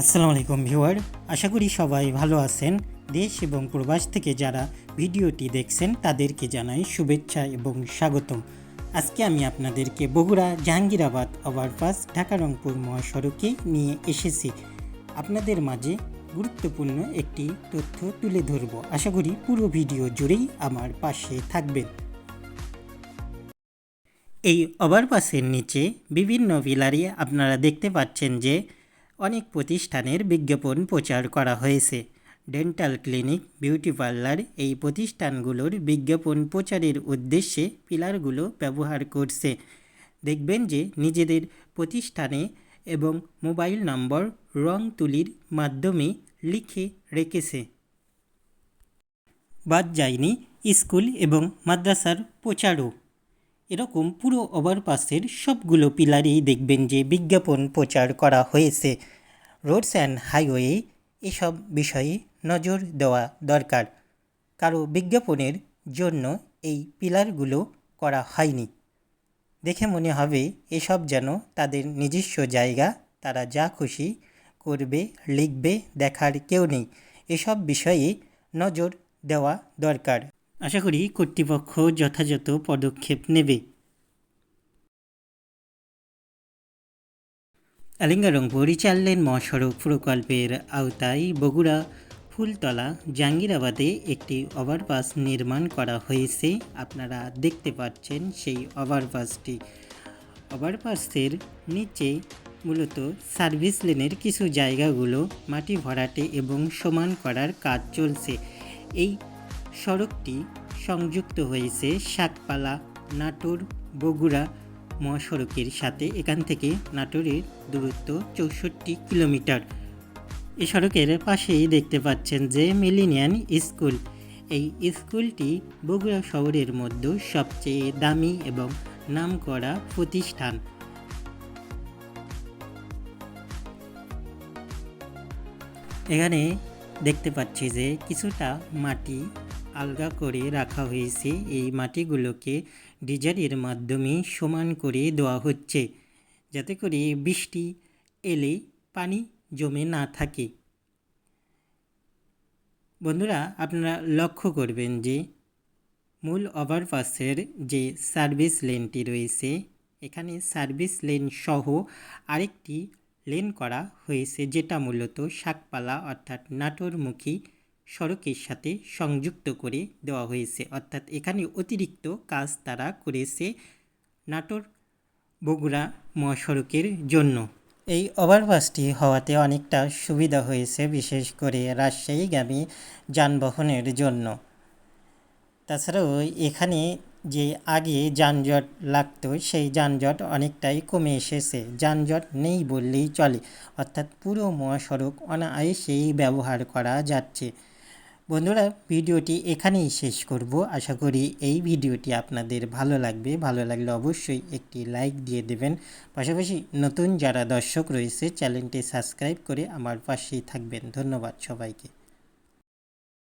আসসালামু আলাইকুম ভিউয়ার, আশা করি সবাই ভালো আছেন। দেশ এবং প্রবাস থেকে যারা ভিডিওটি দেখছেন, তাদেরকে জানাই শুভেচ্ছা এবং স্বাগতম। আজকে আমি আপনাদেরকে বগুড়া জাহাঙ্গীরাবাদ ওভারপাস ঢাকা রংপুর মহাসড়কে নিয়ে এসেছি। আপনাদের মাঝে গুরুত্বপূর্ণ একটি তথ্য তুলে ধরব। আশা করি পুরো ভিডিও জুড়েই আমার পাশে থাকবেন। এই ওভারপাসের নিচে বিভিন্ন পিলারে আপনারা দেখতে পাচ্ছেন যে অনেক প্রতিষ্ঠানের বিজ্ঞাপন প্রচার করা হয়েছে। ডেন্টাল ক্লিনিক, বিউটি পার্লার এই প্রতিষ্ঠানগুলোর বিজ্ঞাপন প্রচারের উদ্দেশ্যে পিলারগুলো ব্যবহার করছে। দেখবেন যে নিজেদের প্রতিষ্ঠানে এবং মোবাইল নম্বর রং তুলির মাধ্যমে লিখে রেখেছে। বাদ যায়নি স্কুল এবং মাদ্রাসার প্রচারও। এরকম পুরো ওভারপাসের সবগুলো পিলারেই দেখবেন যে বিজ্ঞাপন প্রচার করা হয়েছে। রোডস অ্যান্ড হাইওয়ে এসব বিষয়ে নজর দেওয়া দরকার। কারও বিজ্ঞাপনের জন্য এই পিলারগুলো করা হয়নি। দেখে মনে হবে এসব যেন তাদের নিজস্ব জায়গা, তারা যা খুশি করবে, লিখবে, দেখার কেউ নেই। এসব বিষয়ে নজর দেওয়া দরকার। আশা করি কর্তৃপক্ষ যথাযথ পদক্ষেপ নেবে। আলিঙ্গারংপুর চার লেন মহাসড়ক প্রকল্পের আওতায় বগুড়া, ফুলতলা জাঙ্গিরাবাদে একটি ওভারপাস নির্মাণ করা হয়েছে। আপনারা দেখতে পাচ্ছেন সেই ওভারপাসটি। ওভারপাসের নিচে মূলত সার্ভিস লেনের কিছু জায়গাগুলো মাটি ভরাটে এবং সমান করার কাজ চলছে। এই সড়কটি সংযুক্ত হয়েছে শাকপালা নাটোর, বগুড়া মহাসড়কের সাথে। এখান থেকে নাটোরের দূরত্ব চৌষট্টি কিলোমিটার। এই সড়কের পাশেই দেখতে পাচ্ছেন যে মিলিনিয়ান স্কুল। এই স্কুলটি বগুড়া শহরের মধ্যে সবচেয়ে দামি এবং নামকরা প্রতিষ্ঠান। এখানে দেখতে পাচ্ছি যে কিছুটা মাটি আলগা করে রাখা হয়েছে। এই মাটিগুলোকে ডিজারের মাধ্যমে সমান করে দেওয়া হচ্ছে। যাতে করে বৃষ্টি এলে পানি জমে না থাকে। বন্ধুরা, আপনারা লক্ষ্য করবেন যে মূল ওভারপাসের যে সার্ভিস লেনটি রয়েছে, এখানে সার্ভিস লেন সহ আরেকটি লেন করা হয়েছে, যেটা মূলত শাকপালা অর্থাৎ নাটোরমুখী সড়কের সাথে সংযুক্ত করে দেওয়া হয়েছে। অর্থাৎ এখানে অতিরিক্ত কাজ তারা করেছে নাটোর বগুড়া মহাসড়কের জন্য। এই ওভারপাসটি হওয়াতে অনেকটা সুবিধা হয়েছে, বিশেষ করে রাজশাহীগামী যানবাহনের জন্য। তাছাড়াও এখানে যে আগে যানজট লাগতো, সেই যানজট অনেকটাই কমে এসেছে। যানজট নেই বললেই চলে, অর্থাৎ পুরো মহাসড়ক অনায়াসেই ব্যবহার করা যাচ্ছে। বন্ধুরা, ভিডিওটি এখানেই শেষ করব। আশা করি এই ভিডিওটি আপনাদের ভালো লাগবে। ভালো লাগলে অবশ্যই একটি লাইক দিয়ে দেবেন। পাশাপাশি নতুন যারা দর্শক রয়েছে, চ্যানেলটি সাবস্ক্রাইব করে আমার পাশেই থাকবেন। ধন্যবাদ সবাইকে।